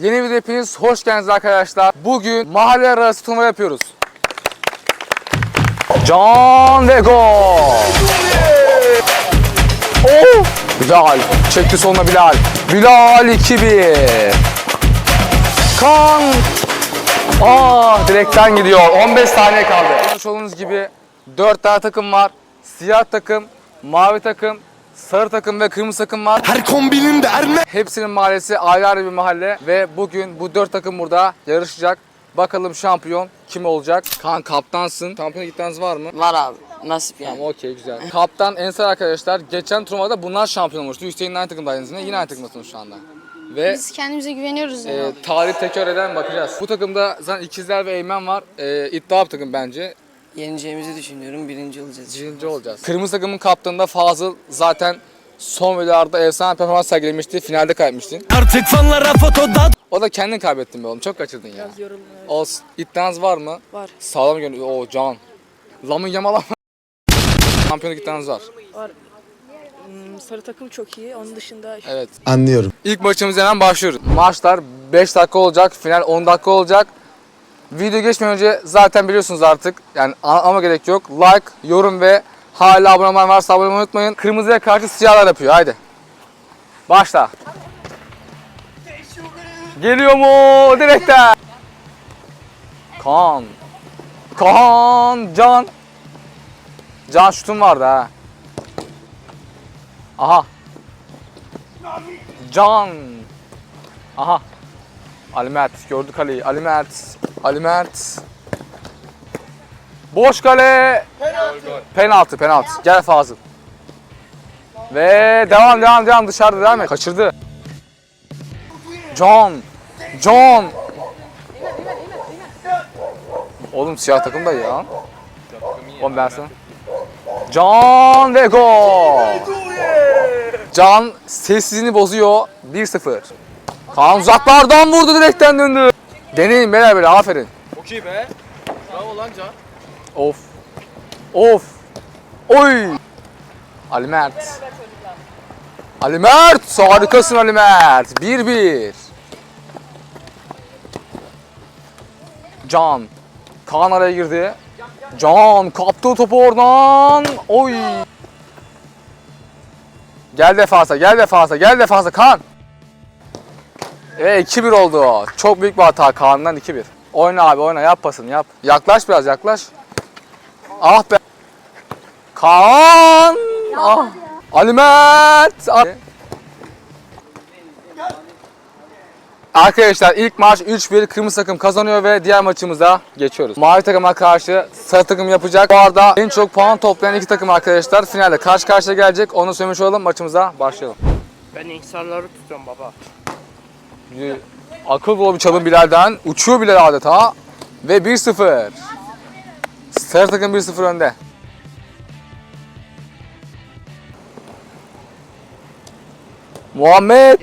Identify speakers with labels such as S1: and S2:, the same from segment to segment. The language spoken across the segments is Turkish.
S1: Yeni bir hepiniz hoş geldiniz arkadaşlar. Bugün mahalle arası turnuva yapıyoruz. Can ve gol. Oh! Bilal. Çekti sonuna Bilal. Bilal 2-1. Kan. Ah direkten gidiyor. 15 saniye kaldı. Görmüş olduğunuz gibi 4 tane takım var. Siyah takım, mavi takım, sarı takım ve kırmızı takım var.
S2: Her kombinin derme.
S1: Hepsinin mahallesi ayrı ayrı bir mahalle ve bugün bu dört takım burada yarışacak. Bakalım şampiyon kim olacak? Kan kaptansın. Şampiyona gitmeniz var mı?
S3: Var abi. Nasip yani.
S1: Tamam okey güzel. Kaptan Ensar arkadaşlar geçen turnuvada bunlar şampiyon olmuştu. Hüseyin aynı takımdaydınız yine. Yine aynı takımdasınız şu anda. Ve
S4: Biz kendimize güveniyoruz yani.
S1: e, tarih tekrar eden bakacağız. Bu takımda zaten ikizler ve Eymen var. E, iddia bir takım bence.
S3: Yeneceğimizi düşünüyorum. Birinci olacağız.
S1: Birinci olacağız. Kırmızı takımın kaptanı da Fazıl zaten son videolarda efsane performans sergilemişti. Finalde kaybetmişti.
S2: Artık fanlara fotoda.
S1: O da kendin kaybettin be oğlum. Çok kaçırdın ya. Olsun. İddianız var mı?
S4: Var.
S1: Sağlam görünüyor. Oo can. Lamın yamalama. Şampiyonluk iddianız var.
S5: Hmm, Sarı takım çok iyi. Onun dışında
S1: Evet.
S2: Anlıyorum.
S1: İlk maçımıza hemen başlıyoruz. Maçlar 5 dakika olacak. Final 10 dakika olacak. Video geçmeden önce zaten biliyorsunuz artık. Yani ama gerek yok. Like, yorum ve hala abone olmayan varsa abone olmayı unutmayın. Kırmızıya karşı siyahlar yapıyor. Haydi. Başla. Geliyor mu? Direkten. Kaan. Kaan. Can. Can şutun vardı ha. Aha. Can. Aha. Ali Mert gördü kaleyi. Ali Mert. Ali Mert. Boş kale. Penaltı. Penaltı, penaltı. Gel Fazıl. Ve devam devam devam dışarıda devam et. Kaçırdı. Can. Can. Oğlum siyah takım da ya. Oğlum ben sana. Can ve gol. Can sessizliğini bozuyor. 1-0. Kaan uzaklardan vurdu direkten döndü. Deneyin böyle aferin.
S6: Çok iyi be. Bravo lan Can.
S1: Of. Of. Oy. Ali Mert. Ali Mert. Harikasın Ali Mert. 1-1. Can. Kaan araya girdi. Can kaptı topu oradan. Oy. Gel defansa, gel defansa, gel defansa Kaan. Ve 2-1 oldu. Çok büyük bir hata Kaan'dan 2-1. Oyna abi oyna yap pasını yap. Yaklaş biraz yaklaş. Ah be. Kaan. Ah. Ali Mert. Ah. Arkadaşlar ilk maç 3-1 kırmızı takım kazanıyor ve diğer maçımıza geçiyoruz. Mavi takıma karşı sarı takım yapacak. Bu arada en çok puan toplayan iki takım arkadaşlar finalde karşı karşıya gelecek. Onu söylemiş olalım maçımıza başlayalım.
S6: Ben insanları tutuyorum baba.
S1: Akıl dolu bir çalım Bilal'den. Uçuyor Bilal adeta. Ve 1-0. Sarı takım 1-0 önde. Muhammed.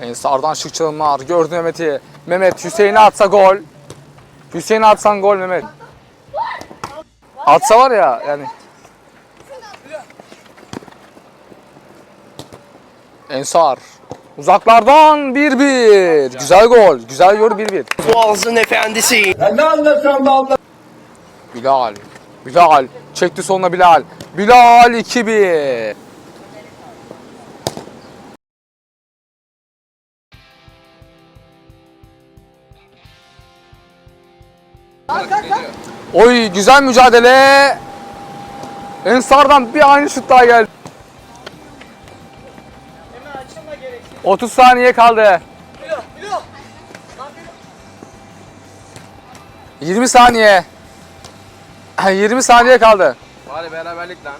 S1: Ensar'dan şık çalımlar. Gördü Mehmet'i. Mehmet Hüseyin'e atsa gol. Hüseyin'e atsan gol Mehmet. Atsa var ya yani. Ensar. Uzaklardan 1-1. Güzel gol. Güzel gol 1-1.
S6: Boğazın efendisi.
S1: Bilal. Bilal. Çekti sonuna Bilal. Bilal 2-1. Oy güzel mücadele. Ensar'dan bir aynı şut daha geldi. 30 saniye kaldı. 20 saniye. 20 saniye kaldı.
S6: Bari beraberlik lan.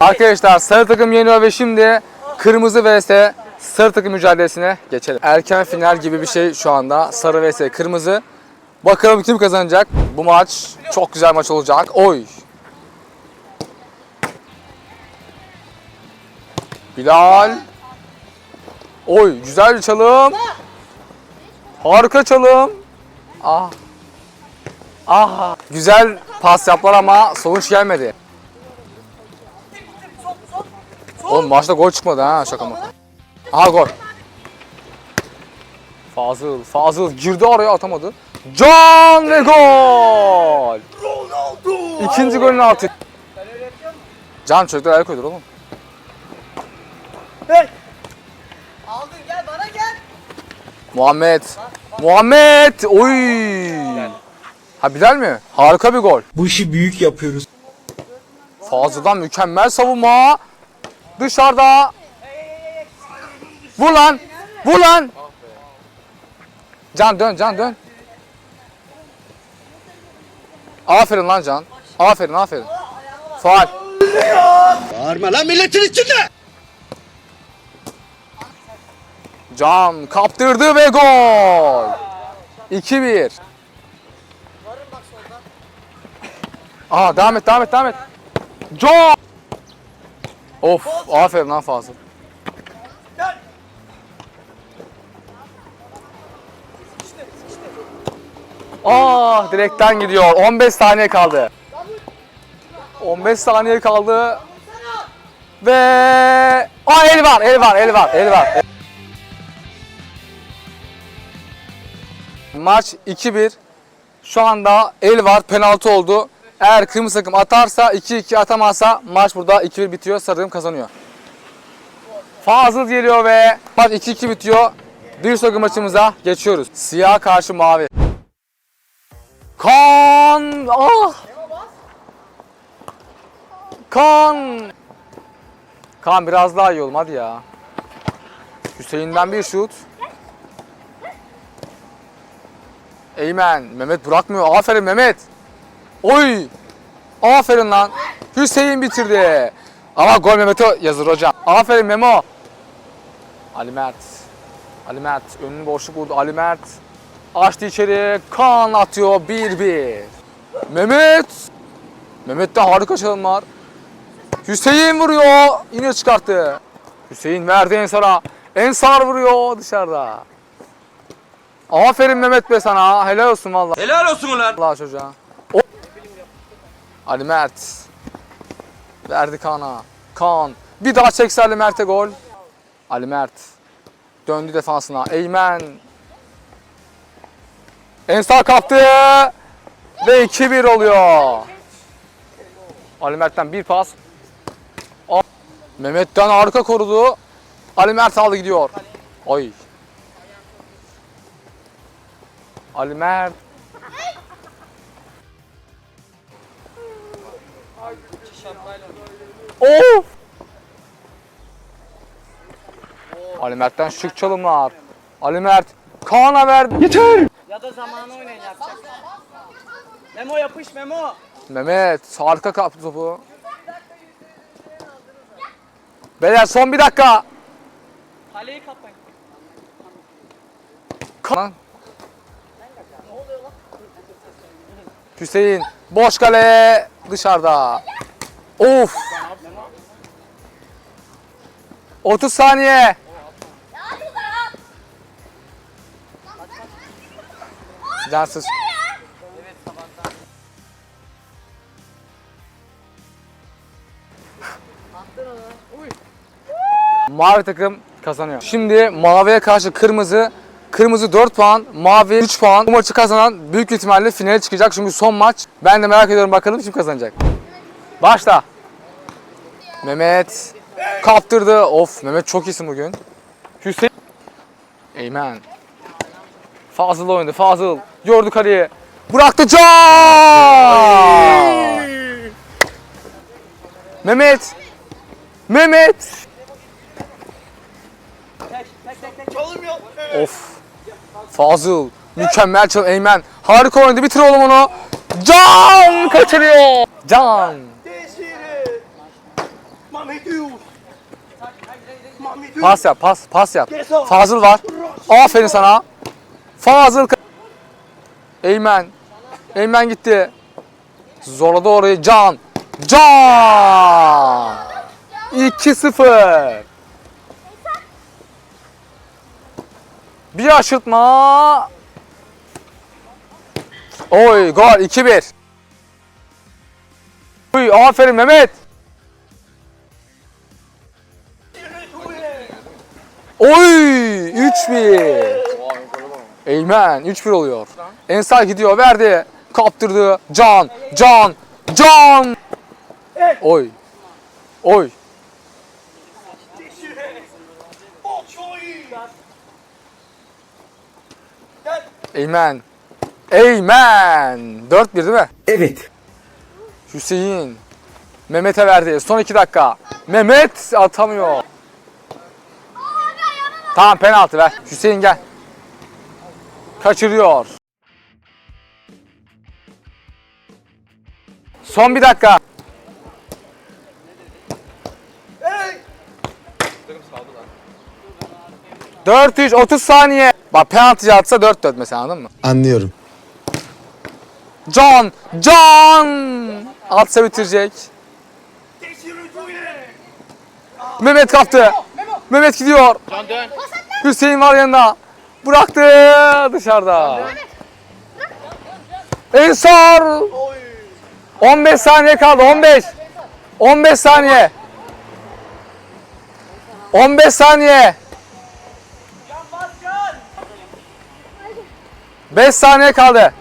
S1: Arkadaşlar sarı takım yeniyor ve şimdi kırmızı vs sarı takım mücadelesine geçelim. Erken final gibi bir şey şu anda. Sarı vs kırmızı. Bakalım kim kazanacak. Bu maç çok güzel maç olacak. Oy. Bilal. Oy güzel bir çalım. Harika çalım. Ah. Ah. Güzel pas yaptılar ama sonuç gelmedi. Oğlum maçta gol çıkmadı ha şaka mı? Aha gol. Fazıl, Fazıl girdi oraya atamadı. Can ve gol. İkinci golünü attı. Can çocuklar el koydur oğlum.
S4: Aldın gel bana gel.
S1: Muhammed. Muhammed. Oy. Ha Bilal mi? Harika bir gol.
S2: Bu işi büyük yapıyoruz.
S1: Fazladan mükemmel savunma. Dışarıda. Vur lan. Vur lan. Can dön Can dön. Aferin lan Can. Aferin aferin. Faal.
S2: Bağırma lan milletin içinde.
S1: Can kaptırdı ve gol. 2-1. Aa devam et devam et devam et. Can. Of aferin lan Fazıl. Ah direkten gidiyor. 15 saniye kaldı. 15 saniye kaldı. Ve Aa el var, el var, el var, el var. Maç 2-1. Şu anda el var, penaltı oldu. Eğer kırmızı takım atarsa 2-2 atamazsa maç burada 2-1 bitiyor. Sarı takım kazanıyor. Fazıl geliyor ve maç 2-2 bitiyor. Bir sonraki maçımıza geçiyoruz. Siyah karşı mavi. Kan! Ah! Kan! Kan biraz daha iyi oğlum hadi ya. Hüseyin'den bir şut. Eymen. Mehmet bırakmıyor. Aferin Mehmet. Oy. Aferin lan. Hüseyin bitirdi. Ama gol Mehmet'e yazır hocam. Aferin Memo. Ali Mert. Ali Mert. Önünü boşluk buldu. Ali Mert. Açtı içeri. Kaan atıyor. 1-1. Mehmet. Mehmet'ten harika çalımlar. Hüseyin vuruyor. Yine çıkarttı. Hüseyin verdi Ensar'a. Ensar vuruyor dışarıda. Aferin Mehmet be sana. Helal olsun valla.
S2: Helal olsun ulan.
S1: Allah çocuğa. O- Ali Mert. Verdi Kaan'a. Kaan. Bir daha çekse Ali Mert'e gol. Ali Mert. Döndü defansına. Eymen. Ensar kaptı. Ve 2-1 oluyor. Ali Mert'ten bir pas. A- Mehmet'ten arka korudu. Ali Mert aldı gidiyor. Oy. Ali Mert. Of! Ali Mert'ten şık çalımlar. Ali Mert Kaan'a verdi. Yeter!
S4: Ya da zamanı oynayın yapacak. Memo yapış Memo.
S1: Mehmet harika kaptı topu. Beyler son bir dakika.
S4: Kaleyi kapayın.
S1: Kaan. Hüseyin boş kale dışarıda. Of! 30 saniye. Cansız. Mavi takım kazanıyor. Şimdi maviye karşı kırmızı. Kırmızı 4 puan, mavi 3 puan. Bu maçı kazanan büyük ihtimalle finale çıkacak. Çünkü son maç. Ben de merak ediyorum bakalım kim kazanacak. Başla. Mehmet kaptırdı. Of Mehmet çok iyisin bugün. Hüseyin. Eymen. Fazıl oynadı. Fazıl. Gördü kaleyi. Bıraktı Can! Mehmet. Mehmet. Of. Fazıl. Mükemmel çalım. Eymen. Harika oynadı. Bitir oğlum onu. Can kaçırıyor. Can. Pas yap. Pas. Pas yap. Fazıl var. Aferin sana. Fazıl. Eymen. Eymen gitti. Zorladı orayı. Can. Can. 2-0. Bir aşırtma. Oy gol 2-1. Oy aferin Mehmet. Oy! 3-1. Eymen 3-1 oluyor. Ensar gidiyor verdi. Kaptırdı. Can. Can. Can. Oy. Oy. Eymen. Eymen. 4-1 değil mi?
S2: Evet.
S1: Hüseyin. Mehmet'e verdi. Son 2 dakika. Mehmet atamıyor. Tamam penaltı ver. Hüseyin gel. Kaçırıyor. Son bir dakika. Dört üç 30 saniye. Bak penaltı atsa 4 4 mesela anladın mı?
S2: Anlıyorum.
S1: Can! Can! Atsa bitirecek. Mehmet kaptı. Mehmet gidiyor.
S6: Can dön.
S1: Hüseyin var yanında. Bıraktı dışarıda. Ensar. 15 saniye kaldı. 15. 15 saniye. 15 saniye. 5 saniye kaldı.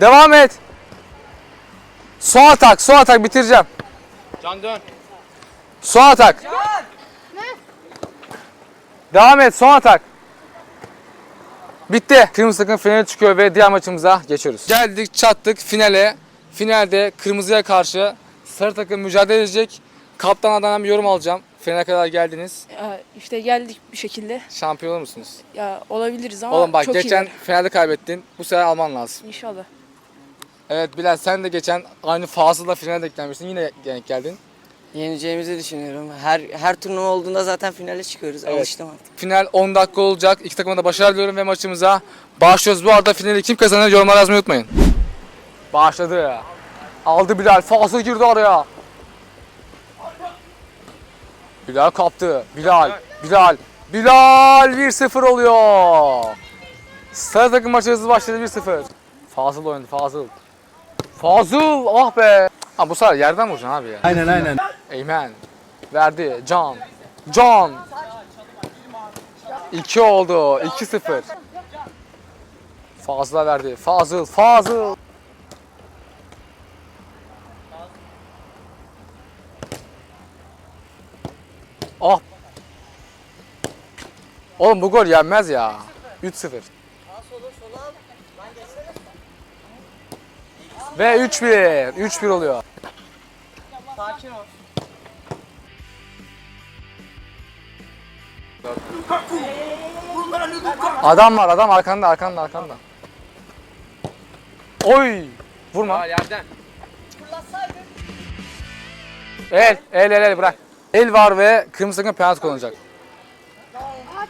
S1: Devam et. Son atak, son atak bitireceğim.
S6: Can dön.
S1: Son atak. Devam et son atak. Bitti. Kırmızı takım finale çıkıyor ve diğer maçımıza geçiyoruz. Geldik çattık finale. Finalde kırmızıya karşı sarı takım mücadele edecek. Kaptan adına bir yorum alacağım. Finale kadar geldiniz.
S5: Ya işte geldik bir şekilde.
S1: Şampiyon olur musunuz?
S5: Ya olabiliriz ama
S1: Oğlum bak
S5: çok
S1: geçen
S5: iyiler.
S1: finalde kaybettin. Bu sefer alman lazım.
S5: İnşallah.
S1: Evet Bilal sen de geçen aynı Fazıl'la finale denk gelmiştin. Yine denk geldin.
S3: Yeneceğimizi düşünüyorum. Her her turnuva olduğunda zaten finale çıkıyoruz.
S1: Evet.
S3: Alıştım artık.
S1: Final 10 dakika olacak. İki takıma da başarı diliyorum ve maçımıza başlıyoruz. Bu arada finali kim kazanır yorumlara yazmayı unutmayın. Başladı. Aldı Bilal. Fazla girdi araya. Bilal kaptı. Bilal. Bilal. Bilal 1-0 oluyor. Sarı takım maçı hızlı başladı 1-0. Fazıl oynadı. Fazıl. Fazıl. Ah be. Ha bu sefer yerden vuracaksın abi ya.
S2: Aynen aynen.
S1: Eymen verdi. Can. Can. 2 oldu. 2-0. Fazla verdi. Fazıl. Fazıl. Oğlum bu gol yenmez ya. 3-0. Ve 3-1. 3-1 oluyor. Adam var adam arkanda arkanda arkanda. Oy! Vurma.
S6: Yerden.
S1: El, el, el, el bırak. El var ve kırmızı takım penaltı kullanacak.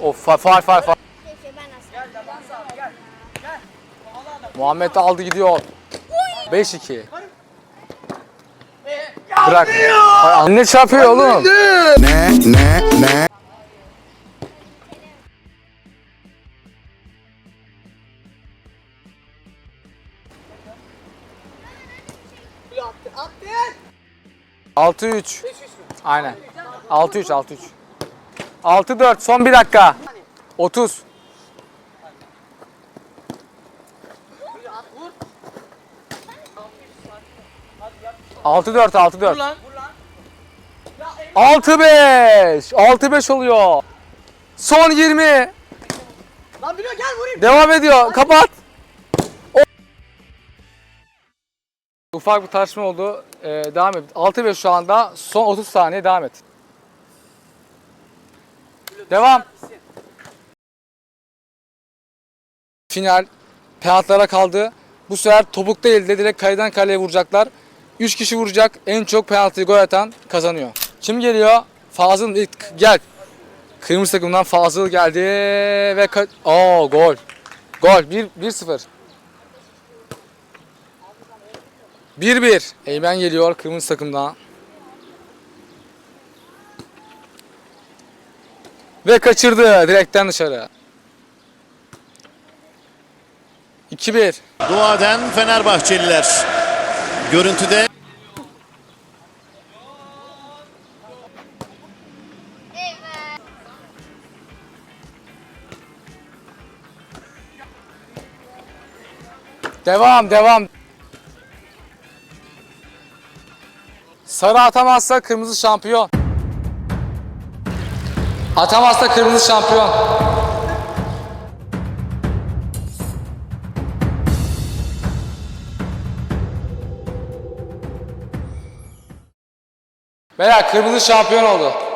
S1: Of fa fa fa fa. Muhammed aldı gidiyor. 5-2. Bırak. Ay, Ne çarpıyor oğlum?
S2: Ne ne ne?
S4: Attı.
S1: 6-3. Aynen. 6-3 6-3. 6-4 son bir dakika. 30. Altı dört, altı dört. Altı beş, altı beş oluyor. Son 20.
S4: Lan biliyor gel vurayım.
S1: Devam ediyor. Kapat. O- Ufak bir tartışma oldu. Ee, devam et. 6-5 şu anda. Son 30 saniye devam et. Devam. Final penaltılara kaldı. Bu sefer topuk değil de direkt kaleden kaleye vuracaklar. 3 kişi vuracak. En çok penaltıyı gol atan kazanıyor. Kim geliyor? Fazıl ilk gel. Kırmızı takımdan Fazıl geldi ve Oo gol. Gol 1 1-0. 1-1. Eymen geliyor kırmızı takımdan. Ve kaçırdı direkten dışarı. 2-1.
S7: Duaden Fenerbahçeliler. Görüntüde
S1: Devam devam. Sarı atamazsa kırmızı şampiyon. Atamazsa kırmızı şampiyon. Beyler kırmızı şampiyon oldu.